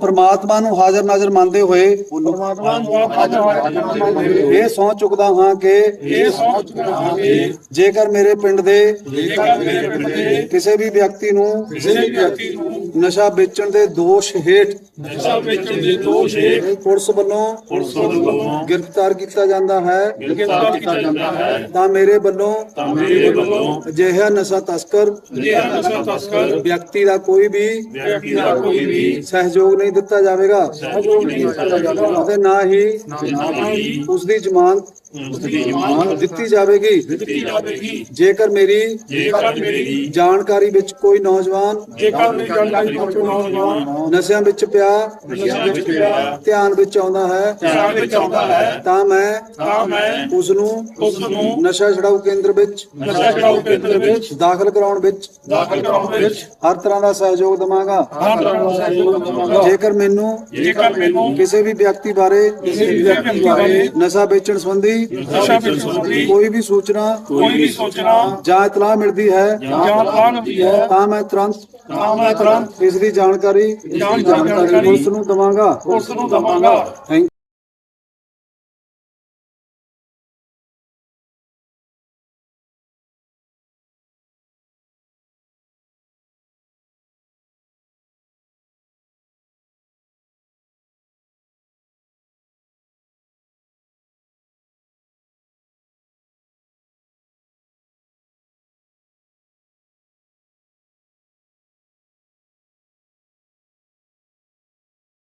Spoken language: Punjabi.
ਪ੍ਰਮਾਤਮਾ ਨੂੰ ਹਾਜ਼ਰ ਨਾਜ਼ਰ ਮੰਨਦੇ ਹੋਏ ਪਰਮਾਤਮਾ ਨੂੰ ਹਾਜ਼ਰ ਇਹ ਸਹੁੰ ਚੁੱਕਦਾ ਹਾਂ ਕਿ ਇਹ ਸੋਚ ਕਰਾਂਗੇ ਜੇਕਰ ਮੇਰੇ ਪਿੰਡ ਦੇ ਜੇਕਰ ਮੇਰੇ ਪਿੰਡ ਦੇ ਕਿਸੇ ਵੀ ਵਿਅਕਤੀ ਨੂੰ ਕਿਸੇ ਵੀ ਵਿਅਕਤੀ ਨੂੰ ਨਸ਼ਾ ਵੇਚਣ ਦੇ ਦੋਸ਼ ਹੇਠ ਨਸ਼ਾ ਵੇਚਣ ਦੇ ਦੋਸ਼ ਹੇਠ ਪੁਲਿਸ ਵੱਲੋਂ ਪੁਲਿਸ ਵੱਲੋਂ ਗ੍ਰਿਫਤਾਰ ਕੀਤਾ ਜਾਂਦਾ ਹੈ। ਗ੍ਰਿਫਤਾਰ ਕੀਤਾ ਜਾਂਦਾ ਹੈ। ਤਾਂ ਮੇਰੇ ਵੱਲੋਂ ਤਾਂ ਮੇਰੇ ਵੱਲੋਂ ਅਜਿਹਾ ਨਸ਼ਾ ਤਸਕਰ ਅਜਿਹਾ ਨਸ਼ਾ ਤਸਕਰ ਵਿਅਕਤੀ ਦਾ ਕੋਈ ਵੀ ਵਿਅਕਤੀ ਦਾ ਕੋਈ ਵੀ ਸਹਿਯੋਗ ਨਹੀਂ ਨਹੀਂ ਦਿੱਤਾ ਜਾਵੇਗਾ। ਅਤੇ ਨਾ ਹੀ ਨਾ ਹੀ ਉਸ ਦੀ ਜ਼ਮਾਨਤ ਦਿੱਤੀ ਜਾਵੇਗੀ। ਦਿੱਤੀ ਜਾਵੇਗੀ। ਜੇਕਰ ਮੇਰੀ ਜੇਕਰ ਮੇਰੀ ਜਾਣਕਾਰੀ ਵਿੱਚ ਕੋਈ ਨੌਜਵਾਨ ਜੇਕਰ ਮੇਰੀ ਜਾਣਕਾਰੀ ਵਿੱਚ ਨੌਜਵਾਨ ਨਸ਼ਿਆਂ ਵਿੱਚ ਪਿਆ ਨਸ਼ਿਆਂ ਵਿੱਚ ਪਿਆ ਧਿਆਨ ਵਿੱਚ ਆਉਂਦਾ ਹੈ ਧਿਆਨ ਵਿੱਚ ਆਉਂਦਾ ਹੈ ਤਾਂ ਮੈਂ ਤਾਂ ਮੈਂ ਉਸ ਨੂੰ ਉਸ ਨੂੰ ਨਸ਼ਾ ਛਡਾਊ ਕੇਂਦਰ ਵਿੱਚ ਨਸ਼ਾ ਛਡਾਊ ਕੇਂਦਰ ਵਿੱਚ ਦਾਖਲ ਕਰਾਉਣ ਵਿੱਚ ਦਾਖਲ ਕਰਾਉਣ ਵਿੱਚ ਹਰ ਤਰ੍ਹਾਂ ਦਾ ਸਹਿਯੋਗ ਦਵਾਂਗਾ। ਹਰ ਤਰ੍ਹਾਂ ਦਾ ਸਹਿਯੋਗ ਦਵਾਂਗਾ। ਜੇਕਰ ਮੈਨੂੰ ਜੇਕਰ ਮੈਨੂੰ ਕਿਸੇ ਵੀ ਵਿਅਕਤੀ ਬਾਰੇ ਕਿਸੇ ਵੀ ਵਿਅਕਤੀ ਬਾਰੇ ਨਸ਼ਾ ਵੇਚਣ ਸੰਬੰਧੀ ਨਸ਼ਾ ਸੰਬੰਧੀ ਕੋਈ ਵੀ ਸੂਚਨਾ ਕੋਈ ਵੀ ਸੋਚਣਾ ਜਾਂ ਇਤਲਾਹ ਮਿਲਦੀ ਹੈ ਜਾਂ ਲਾਗਦੀ ਹੈ। ਤਾਂ ਮੈਂ ਤੁਰੰਤ ਤਾਂ ਮੈਂ ਤੁਰੰਤ ਇਸ ਦੀ ਜਾਣਕਾਰੀ ਜਾਣਕਾਰੀ ਪੁਲਿਸ ਨੂੰ ਦਵਾਂਗਾ। ਉਸ ਨੂੰ ਦਵਾਂਗਾ। ਥੈਂਕ